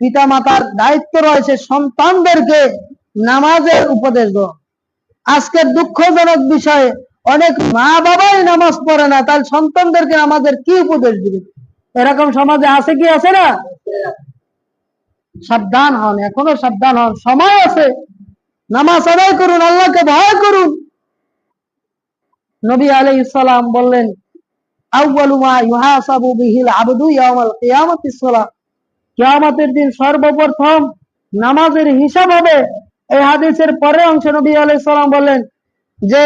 পিতা মাতার দায়িত্ব রয়েছে সন্তানদেরকে নামাজের উপদেশ দেওয়া। আজকের দুঃখজনক বিষয়, অনেক মা বাবাই নামাজ পড়ে না তার সন্তানদেরকে আমাদের কি উপদেশ দিবে? এরকম সমাজে আছে কি, আছে না? সাবধান হন, এখনও সাবধান হন, সময় আছে। নামাজ আদায় করুন, আল্লাহকে ভয় করুন। নবী আলাইহিস সালাম বললেন, আউয়ালু মা ইউহাসাবু বিহিল আবদু ইয়াউমাল কিয়ামাতিস সালাহ কিয়ামতের দিন সর্বপ্রথম নামাজের হিসাব হবে। এই হাদিসের পরের অংশ নবী আলাইহিস সালাম বললেন যে,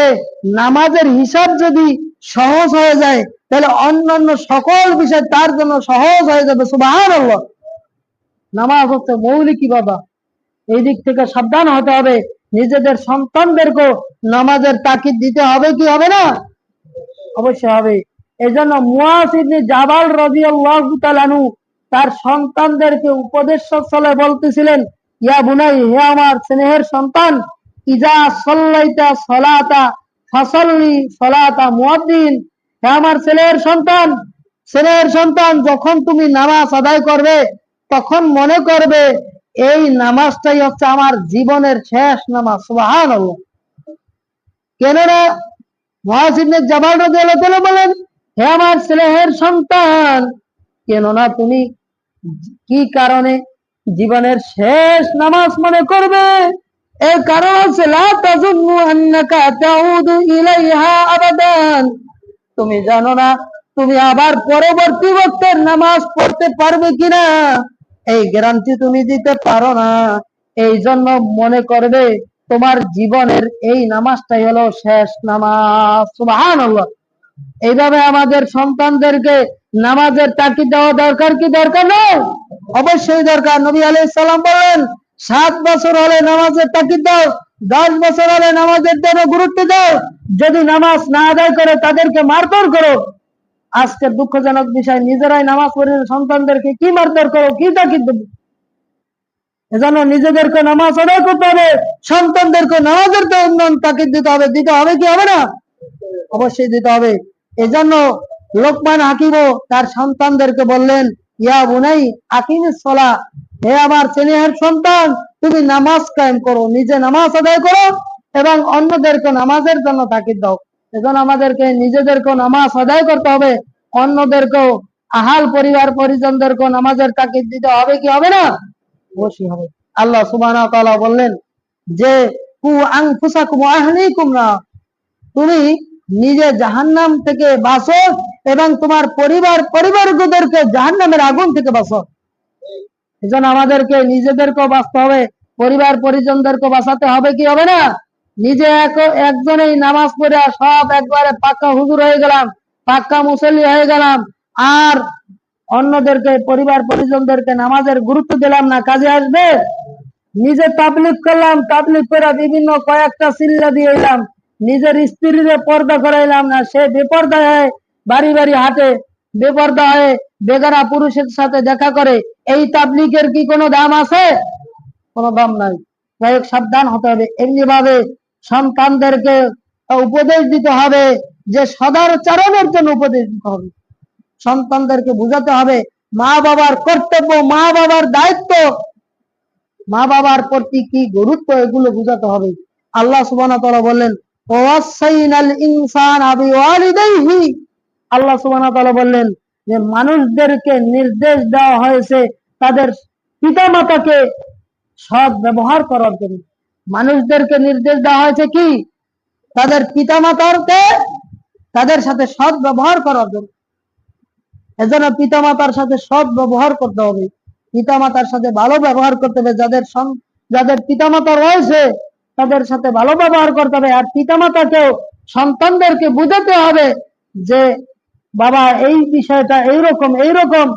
নামাজের হিসাব যদি সহজ হয়ে যায়, তাহলে অন্যান্য সকল বিষয় তার জন্য সহজ হয়ে যাবে। সুবহানাল্লাহ। নামাজ হচ্ছে মৌলিক ইবাদত। এই দিক থেকে সাবধান হতে হবে। নিজেদের সন্তানদেরকেও নামাজের তাকিদ দিতে হবে কি হবে না? অবশ্যই হবে। এই জন্য মুয়াসিবনি জাবাল রাদিয়াল্লাহু তাআলাহু তার সন্তানদেরকে উপদেশ চলে বলতেছিলেন, ইয়া বুনাই, হে আমার স্নেহের সন্তান, ইজা সল্লাইতা সলাতা ফসল্লি সলাতা মুয়াদ্দিন, হে আমার ছেলের সন্তান ছেলের সন্তান যখন তুমি নামাজ আদায় করবে, তখন মনে করবে, এই নামাজটাই হচ্ছে আমার জীবনের শেষ নামাজ সুবাহান কেননা মহাসিবনে তাআলা বলেন, হে আমার স্নেহের সন্তান, কেননা তুমি কি কারণে? জীবনের শেষ নামাজ মনে করবে। এর কারণ হচ্ছে তুমি জানো না, তুমি আবার পরবর্তী বক্তের নামাজ পড়তে পারবে কিনা? এই গ্যারান্টি তুমি দিতে পারো না। এই জন্য মনে করবে, তোমার জীবনের এই নামাজটাই হলো শেষ নামাজ। সুবহানাল্লাহ। এইভাবে আমাদের সন্তানদেরকে নামাজের তাকিদ দেওয়া দরকার কি দরকার নয় অবশ্যই দরকার। নবী আলাইহিস সালাম বললেন, সাত বছর হলে নামাজের তাকিদ দাও, দশ বছর হলে নামাজের জন্য গুরুত্ব দাও। যদি নামাজ না আদায় করে তাদেরকে মারধর করো। আজকের দুঃখজনক বিষয়, নিজেরাই নামাজ পড়ে সন্তানদেরকে কি মারধর করো, কি তাকিদ দেবো? এজন্য নিজেদেরকে নামাজ আদায় করতে হবে, সন্তানদেরকে নামাজের তো তাকিদ দিতে হবে দিতে হবে কি হবে না? অবশ্যই দিতে হবে। এজন্য লোকমান হাকিমও তার সন্তানদেরকে বললেন, ইয়া বুনাই, আকিমিস সলা হে আমার স্নেহের সন্তান, তুমি নামাজ কায়েম করো, নিজে নামাজ আদায় করো এবং অন্যদেরকে নামাজের জন্য তাকিদ দাও। এজন্য আমাদেরকে নিজেদেরকেও নামাজ আদায় করতে হবে, অন্যদেরকেও আহাল পরিবার পরিজনদেরকেও নামাজের তাকিদ দিতে হবে কি হবে না? অবশ্যই হবে। আল্লাহ ওয়া বললেন, যে কু আনফুসাকুম ওয়া আহলিকুম না, তুমি নিজে জাহান্নাম থেকে বাঁচো এবং তোমার পরিবার পরিবারগুলোদেরকে জাহান্নামের আগুন থেকে বাঁচো। এজন্য আমাদেরকে নিজেদেরকেও বাঁচতে হবে, পরিবার পরিজনদেরকে বাঁচাতে হবে, কি হবে না? নিজে এক, একজনেই নামাজ পড়ে সব একবারে পাক্কা হুজুর হয়ে গেলাম, পাক্কা মুসল্লি হয়ে গেলাম। আর অন্যদেরকে, পরিবার, পরিজনদেরকে নামাজের গুরুত্ব দিলাম না, কাজে আসবে? নিজে তাবলিক করলাম তাবলিক করে বিভিন্ন কয়েকটা সিল্লা দিয়ে এলাম। নিজের স্ত্রীরে পর্দা করাইলাম না, সে বেপর্দা হয়ে, বাড়ি বাড়ি হাঁটে, বেপর্দা হয়ে, বেগারা পুরুষের সাথে দেখা করে। এই তাবলিকের কি কোনো দাম আছে? কোনো দাম নাই। যাই সাবধান হতে হবে। এমনি ভাবে সন্তানদেরকে উপদেশ দিতে হবে যে সদাচরণের জন্য উপদেশ দিতে হবে। সন্তানদেরকে বুঝাতে হবে, মা বাবার কর্তব্য, মা বাবার দায়িত্ব। মা বাবার প্রতি কি গুরুত্ব, এগুলো বুঝাতে হবে। আল্লাহ ওয়া বললেন আল্লাহ বললেন যে, মানুষদেরকে নির্দেশ দেওয়া হয়েছে তাদের পিতামাতাকে সৎ ব্যবহার করার জন্য। মানুষদেরকে নির্দেশ দেওয়া হয়েছে কি? তাদের পিতামাতারকে তাদের সাথে সৎ ব্যবহার করার জন্য। এজন্য পিতামাতার সাথে সৎ ব্যবহার করতে হবে। পিতা মাতার সাথে ভালো ব্যবহার করতে হবে। যাদের যাদের পিতামাতা রয়েছে তাদের সাথে ভালো ব্যবহার করতে হবে। আর পিতামাতাকেও, সন্তানদেরকে বুঝাতে হবে যে, বাবা, এই বিষয়টা এইরকম এইরকম।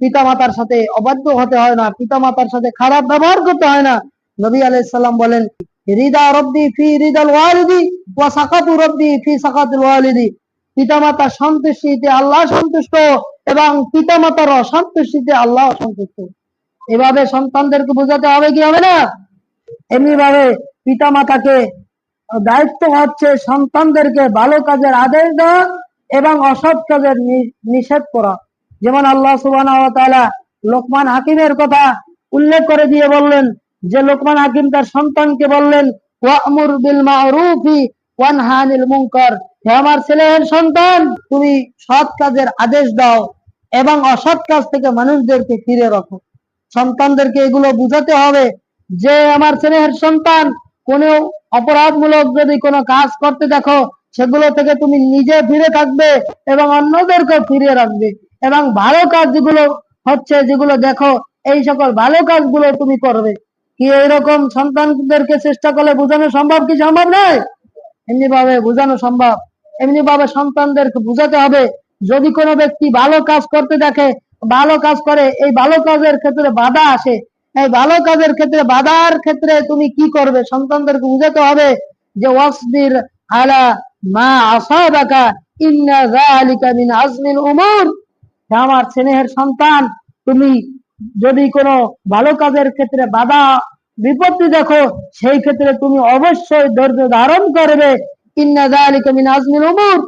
পিতামাতার সাথে অবাধ্য হতে হয় না, পিতামাতার সাথে খারাপ ব্যবহার করতে হয় না। নবী আলাইহিস সালাম বলেন, রিদা রব্বি ফি রিদাল ওয়ালিদি ওয়া সাকাতু রব্বি ফি সাকাতুল ওয়ালিদি। পিতামাতা সন্তুষ্টিতে আল্লাহ সন্তুষ্ট এবং পিতামাতার অসন্তুষ্টিতে আল্লাহ অসন্তুষ্ট। এভাবে সন্তানদেরকে বোঝাতে হবে কি হবে না? এমনি ভাবে পিতামাতাকে দায়িত্ব হচ্ছে সন্তানদেরকে ভালো কাজের আদেশ দেওয়া এবং অসৎ কাজের নিষেধ করা। যেমন আল্লাহ সুবহানাহু লোকমান হাকিমের কথা উল্লেখ করে দিয়ে বললেন যে, লোকমান হাকিম তার সন্তানকে বললেন, ওয়ামুর বিল হে আমার সন্তান, তুমি সৎ কাজের আদেশ দাও এবং অসৎ কাজ থেকে মানুষদেরকে ফিরে রাখো। সন্তানদেরকে এগুলো বুঝাতে হবে যে আমার ছেলের সন্তান কোন অপরাধমূলক যদি কোনো কাজ করতে দেখো, সেগুলো থেকে তুমি নিজে ফিরে থাকবে এবং অন্যদেরকে ফিরিয়ে রাখবে। এবং ভালো কাজ যেগুলো হচ্ছে যেগুলো দেখো, এই সকল ভালো কাজগুলো তুমি করবে। কি এইরকম সন্তানদেরকে চেষ্টা করলে বোঝানো সম্ভব কি সম্ভব নয়? এমনি ভাবে বোঝানো সম্ভব। এমনি ভাবে সন্তানদেরকে বোঝাতে হবে। যদি কোনো ব্যক্তি ভালো কাজ করতে দেখে, ভালো কাজ করে, এই ভালো কাজের ক্ষেত্রে বাধা আসে এই ভালো কাজের ক্ষেত্রে, বাধার ক্ষেত্রে তুমি কি করবে? সন্তানদেরকে বুঝাতে হবে যে, ওয়াসবির আলা মা ইন্না যালিকা মিন আজমিল উমুর। আমার স্নেহের সন্তান, তুমি যদি কোনো ভালো কাজের ক্ষেত্রে বাধা, বিপত্তি দেখো, সেই ক্ষেত্রে তুমি অবশ্যই ধৈর্য ধারণ করবে। ইন্না মিন আজমিল উমুর।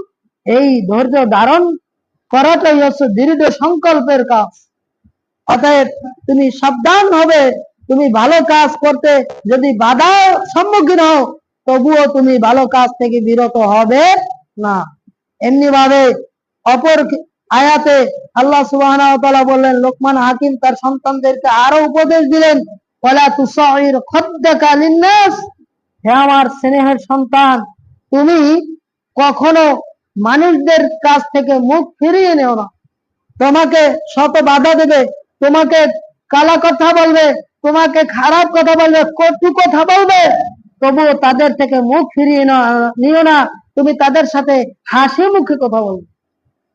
এই ধৈর্য ধারণ করাটাই হচ্ছে দৃঢ় সংকল্পের কাজ। অতএব তুমি সাবধান হবে। তুমি ভালো কাজ করতে যদি বাধা সম্মুখীন হও, তবুও তুমি ভালো কাজ থেকে বিরত হবে না। এমনি ভাবে অপর আয়াতে আল্লাহ তাআলা বললেন, লোকমান হাকিম তার সন্তানদেরকে আরও উপদেশ দিলেন হে আমার স্নেহের সন্তান, তুমি কখনো মানুষদের কাছ থেকে মুখ ফিরিয়ে নেও না। তোমাকে শত বাধা দেবে তোমাকে কালা কথা বলবে, তোমাকে খারাপ কথা বলবে, কটু কথা বলবে, তবুও তাদের থেকে মুখ ফিরিয়ে নিও না। তুমি তাদের সাথে হাসি মুখে কথা বলবে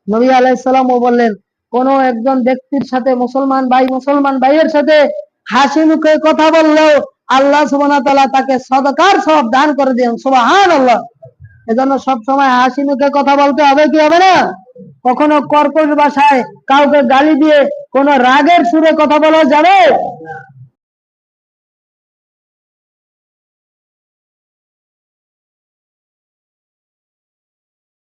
নবী আলাইসালামও বললেন, কোন একজন ব্যক্তির সাথে মুসলমান ভাই, মুসলমান ভাইয়ের সাথে হাসি মুখে কথা বললেও আল্লাহ ওয়া তাকে সদকার সব দান করে দেন সুবহান আল্লাহ এজন্য সব সময় হাসি মুখে কথা বলতে হবে কি হবে না? কখনো কর্কশ ভাষায় কাউকে গালি দিয়ে কোন রাগের সুরে কথা বলা যাবে?